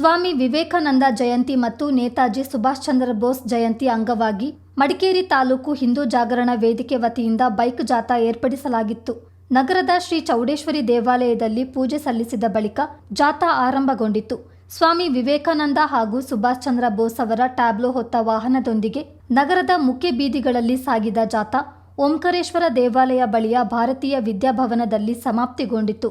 ಸ್ವಾಮಿ ವಿವೇಕಾನಂದ ಜಯಂತಿ ಮತ್ತು ನೇತಾಜಿ ಸುಭಾಷ್ ಚಂದ್ರ ಬೋಸ್ ಜಯಂತಿ ಅಂಗವಾಗಿ ಮಡಿಕೇರಿ ತಾಲೂಕು ಹಿಂದೂ ಜಾಗರಣ ವೇದಿಕೆ ವತಿಯಿಂದ ಬೈಕ್ ಜಾಥಾ ಏರ್ಪಡಿಸಲಾಗಿತ್ತು. ನಗರದ ಶ್ರೀ ಚೌಡೇಶ್ವರಿ ದೇವಾಲಯದಲ್ಲಿ ಪೂಜೆ ಸಲ್ಲಿಸಿದ ಬಳಿಕ ಜಾಥಾ ಆರಂಭಗೊಂಡಿತು ಸ್ವಾಮಿ ವಿವೇಕಾನಂದ ಹಾಗೂ ಸುಭಾಷ್ ಚಂದ್ರ ಬೋಸ್ ಅವರ ಟ್ಯಾಬ್ಲೋ ಹೊತ್ತ ವಾಹನದೊಂದಿಗೆ ನಗರದ ಮುಖ್ಯ ಬೀದಿಗಳಲ್ಲಿ ಸಾಗಿದ ಜಾಥಾ ಓಂಕಾರೇಶ್ವರ ದೇವಾಲಯ ಬಳಿಯ ಭಾರತೀಯ ವಿದ್ಯಾಭವನದಲ್ಲಿ ಸಮಾಪ್ತಿಗೊಂಡಿತು.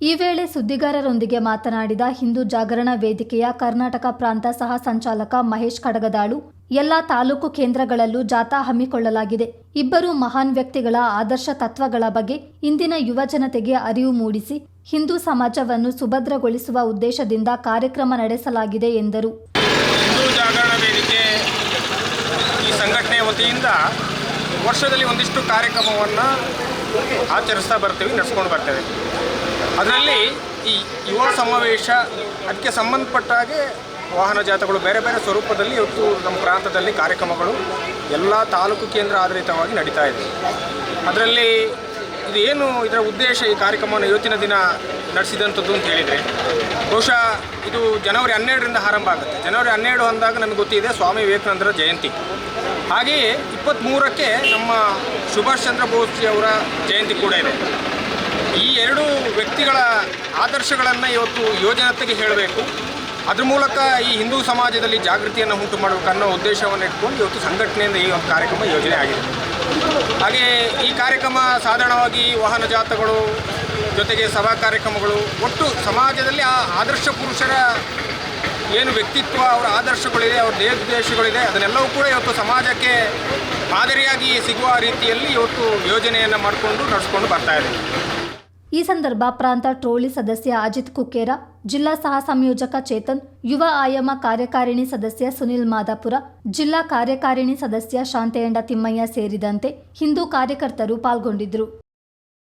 ಈ ವೇಳೆ ಸುದ್ದಿಗಾರರೊಂದಿಗೆ ಮಾತನಾಡಿದ ಹಿಂದೂ ಜಾಗರಣ ವೇದಿಕೆಯ ಕರ್ನಾಟಕ ಪ್ರಾಂತ ಸಹ ಸಂಚಾಲಕ ಮಹೇಶ್ ಕಡಗದಾಳು ಎಲ್ಲಾ ತಾಲೂಕು ಕೇಂದ್ರಗಳಲ್ಲೂ ಜಾಥಾ ಹಮ್ಮಿಕೊಳ್ಳಲಾಗಿದೆ. ಇಬ್ಬರು ಮಹಾನ್ ವ್ಯಕ್ತಿಗಳ ಆದರ್ಶ ತತ್ವಗಳ ಬಗ್ಗೆ ಇಂದಿನ ಯುವ ಜನತೆಗೆ ಅರಿವು ಮೂಡಿಸಿ ಹಿಂದೂ ಸಮಾಜವನ್ನು ಸುಭದ್ರಗೊಳಿಸುವ ಉದ್ದೇಶದಿಂದ ಕಾರ್ಯಕ್ರಮ ನಡೆಸಲಾಗಿದೆ ಎಂದರು. ವೇದಿಕೆ ಈ ವತಿಯಿಂದ ವರ್ಷದಲ್ಲಿ ಒಂದಿಷ್ಟು ಕಾರ್ಯಕ್ರಮವನ್ನು ಆಚರಿಸ್ತಾ ಬರ್ತೀವಿ, ನಡೆಸ್ಕೊಂಡು ಬರ್ತೇವೆ. ಅದರಲ್ಲಿ ಈ ಯುವ ಸಮಾವೇಶ, ಅದಕ್ಕೆ ಸಂಬಂಧಪಟ್ಟ ಹಾಗೆ ವಾಹನ ಜಾಥಾಗಳು ಬೇರೆ ಬೇರೆ ಸ್ವರೂಪದಲ್ಲಿ ಇವತ್ತು ನಮ್ಮ ಪ್ರಾಂತದಲ್ಲಿ ಕಾರ್ಯಕ್ರಮಗಳು ಎಲ್ಲ ತಾಲೂಕು ಕೇಂದ್ರ ಆಧಾರಿತವಾಗಿ ನಡೀತಾ ಇದೆ. ಅದರಲ್ಲಿ ಇದು ಏನು ಇದರ ಉದ್ದೇಶ ಈ ಕಾರ್ಯಕ್ರಮವನ್ನು ಇವತ್ತಿನ ದಿನ ನಡೆಸಿದಂಥದ್ದು ಅಂತ ಹೇಳಿದರೆ, ಬಹುಶಃ ಇದು ಜನವರಿ ಹನ್ನೆರಡರಿಂದ ಆರಂಭ ಆಗುತ್ತೆ. ಜನವರಿ ಹನ್ನೆರಡು ಅಂದಾಗ ನಮಗೆ ಗೊತ್ತಿದೆ ಸ್ವಾಮಿ ವಿವೇಕಾನಂದರ ಜಯಂತಿ. ಹಾಗೆಯೇ ಇಪ್ಪತ್ತ್ಮೂರಕ್ಕೆ ನಮ್ಮ ಸುಭಾಷ್ ಚಂದ್ರ ಅವರ ಜಯಂತಿ ಕೂಡ ಇದೆ. ಈ ಎರಡು ವ್ಯಕ್ತಿಗಳ ಆದರ್ಶಗಳನ್ನು ಇವತ್ತು ಯೋಜನತೆಗೆ ಹೇಳಬೇಕು. ಅದ್ರ ಮೂಲಕ ಈ ಹಿಂದೂ ಸಮಾಜದಲ್ಲಿ ಜಾಗೃತಿಯನ್ನು ಉಂಟು ಮಾಡಬೇಕು ಅನ್ನೋ ಉದ್ದೇಶವನ್ನು ಇಟ್ಕೊಂಡು ಇವತ್ತು ಸಂಘಟನೆಯಿಂದ ಈ ಒಂದು ಕಾರ್ಯಕ್ರಮ ಯೋಜನೆ ಆಗಿದೆ. ಹಾಗೆ ಈ ಕಾರ್ಯಕ್ರಮ ಸಾಧಾರಣವಾಗಿ ವಾಹನ ಜಾಥಗಳು, ಜೊತೆಗೆ ಸಭಾ ಕಾರ್ಯಕ್ರಮಗಳು, ಒಟ್ಟು ಸಮಾಜದಲ್ಲಿ ಆ ಆದರ್ಶ ಪುರುಷರ ಏನು ವ್ಯಕ್ತಿತ್ವ, ಅವರ ಆದರ್ಶಗಳಿದೆ, ಅವರ ದೇಶಗಳಿದೆ ಅದನ್ನೆಲ್ಲವೂ ಕೂಡ ಇವತ್ತು ಸಮಾಜಕ್ಕೆ ಮಾದರಿಯಾಗಿ ಸಿಗುವ ರೀತಿಯಲ್ಲಿ ಇವತ್ತು ಯೋಜನೆಯನ್ನು ಮಾಡಿಕೊಂಡು ನಡೆಸ್ಕೊಂಡು ಬರ್ತಾ ಇದೆ. ಈ ಸಂದರ್ಭ ಪ್ರಾಂತ ಟ್ರೋಳಿ ಸದಸ್ಯ ಅಜಿತ್ ಕುಕ್ಕೇರ, ಜಿಲ್ಲಾ ಸಹ ಸಂಯೋಜಕ ಚೇತನ್, ಯುವ ಆಯಾಮ ಕಾರ್ಯಕಾರಿಣಿ ಸದಸ್ಯ ಸುನಿಲ್ ಮಾದಾಪುರ, ಜಿಲ್ಲಾ ಕಾರ್ಯಕಾರಿಣಿ ಸದಸ್ಯ ಶಾಂತೆಯಂಡ ತಿಮ್ಮಯ್ಯ ಸೇರಿದಂತೆ ಹಿಂದೂ ಕಾರ್ಯಕರ್ತರು ಪಾಲ್ಗೊಂಡಿದ್ದರು.